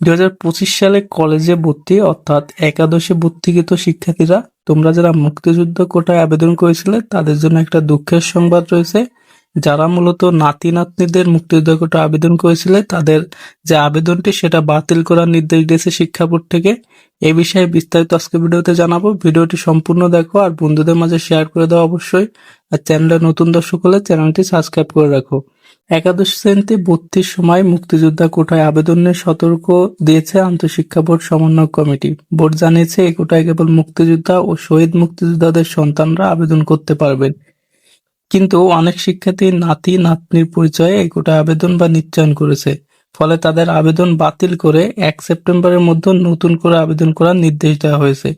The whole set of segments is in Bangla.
দুই হাজার পঁচিশ সালে কলেজে ভর্তি, অর্থাৎ একাদশে ভর্তিকৃত শিক্ষার্থীরা, তোমরা যারা মুক্তিযুদ্ধ কোটায় আবেদন করেছিলে, তাদের জন্য একটা দুঃখের সংবাদ রয়েছে। যারা মূলত নাতি নাতনিদের মুক্তিযুদ্ধ কোটা আবেদন করেছিলে, তাদের যে আবেদনটি সেটা বাতিল করার নির্দেশ দিয়েছে শিক্ষা বোর্ড থেকে। এ বিষয়ে বিস্তারিত আজকে ভিডিওতে জানাব। ভিডিওটি সম্পূর্ণ দেখো আর বন্ধুদের মাঝে শেয়ার করে দাও অবশ্যই। আর চ্যানেলে নতুন দর্শক হলে চ্যানেলটি সাবস্ক্রাইব করে রাখো। একাদশ শ্রেণীতে ভর্তির সময় মুক্তিযোদ্ধা কোটায় আবেদনের সতর্ক দিয়েছে আন্তঃশিক্ষা বোর্ড সমন্বয় কমিটি। বোর্ড জানিয়েছে এই কোটায় কেবল মুক্তিযোদ্ধা ও শহীদ মুক্তিযোদ্ধাদের সন্তানরা আবেদন করতে পারবেন। কিন্তু অনেক শিক্ষার্থী নাতি, নাতনির পরিচয়ে এই আবেদন বা নিশ্চয়ন করেছে। ফলে তাদের আবেদন বাতিল করে এক সেপ্টেম্বরের মধ্যে নতুন করে আবেদন করার নির্দেশ দেওয়া হয়েছে।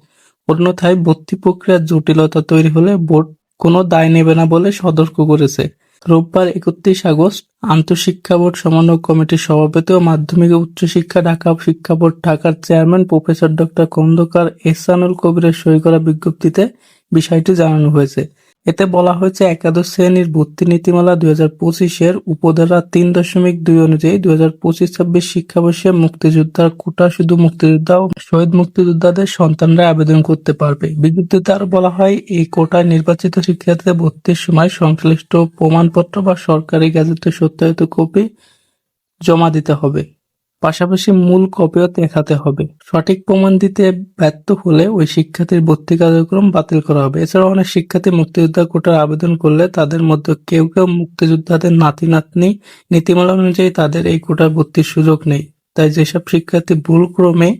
অন্যথায় ভর্তি প্রক্রিয়ার জটিলতা তৈরি হলে বোর্ড কোনো দায় নেবে না বলে সতর্ক করেছে। রোববার একত্রিশ আগস্ট আন্তঃশিক্ষা বোর্ড সমন্বয় কমিটির সভাপতি ও মাধ্যমিক উচ্চশিক্ষা ঢাকা শিক্ষা বোর্ড ঢাকার chairman professor doctor Khandakar Ehsanul কবিরের সই করা বিজ্ঞপ্তিতে বিষয়টি জানানো হয়েছে। এতে বলা হয়েছে একাদশ শ্রেণির ভর্তি নীতিমালা দুই হাজার পঁচিশের উপধারা তিন দশমিক দুই অনুযায়ী দুই হাজার পঁচিশ ছাব্বিশ শিক্ষাবর্ষে মুক্তিযোদ্ধার কোটা শুধু মুক্তিযোদ্ধা ও শহীদ মুক্তিযোদ্ধাদের সন্তানরা আবেদন করতে পারবে। বিজ্ঞপ্তিতে আরও বলা হয়, এই কোটায় নির্বাচিত শিক্ষার্থীদের ভর্তির সময় সংশ্লিষ্ট প্রমাণপত্র বা সরকারি গ্যাজেটে সত্যায়িত কপি জমা দিতে হবে। পাশাপাশি মূল কপিও দেখাতে হবে। সঠিক প্রমাণ দিতে ব্যর্থ হলে ওই শিক্ষার্থীর ভর্তি কার্যক্রম বাতিল করা হবে। এছাড়াও অনেক শিক্ষার্থী মুক্তিযোদ্ধা কোটার আবেদন করলে তাদের মধ্যে কেউ কেউ মুক্তিযোদ্ধাদের নাতি নাতনি নীতিমালা অনুযায়ী তাদের এই কোটায় ভর্তির সুযোগ নেই। তাই যেসব শিক্ষার্থী ভুলক্রমে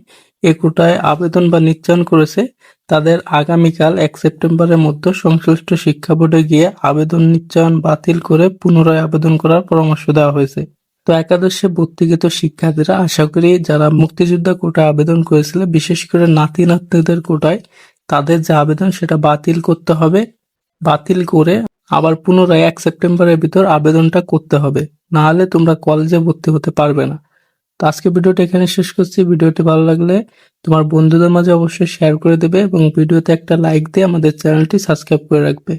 এই কোটায় আবেদন বা নিশ্চয়ন করেছে, তাদের আগামীকাল এক সেপ্টেম্বরের মধ্যে সংশ্লিষ্ট শিক্ষা বোর্ডে গিয়ে আবেদন নিশ্চয়ন বাতিল করে পুনরায় আবেদন করার পরামর্শ দেওয়া হয়েছে। তো একাদশে ভর্তিকৃত শিক্ষার্থীরা আশা করি যারা মুক্তিযোদ্ধা কোটায় আবেদন করেছিল, বিশেষ করে নাতি নাতনিদের কোটায়, তাদের যে আবেদন সেটা বাতিল করতে হবে। বাতিল করে আবার পুনরায় এক সেপ্টেম্বরের ভিতর আবেদনটা করতে হবে। না হলে তোমরা কলেজে ভর্তি হতে পারবে না। তো আজকে ভিডিওটা এখানে শেষ করছি। ভিডিওটি ভালো লাগলে তোমার বন্ধুদের মাঝে অবশ্যই শেয়ার করে দেবে এবং ভিডিওতে একটা লাইক দিয়ে আমাদের চ্যানেলটি সাবস্ক্রাইব করে রাখবে।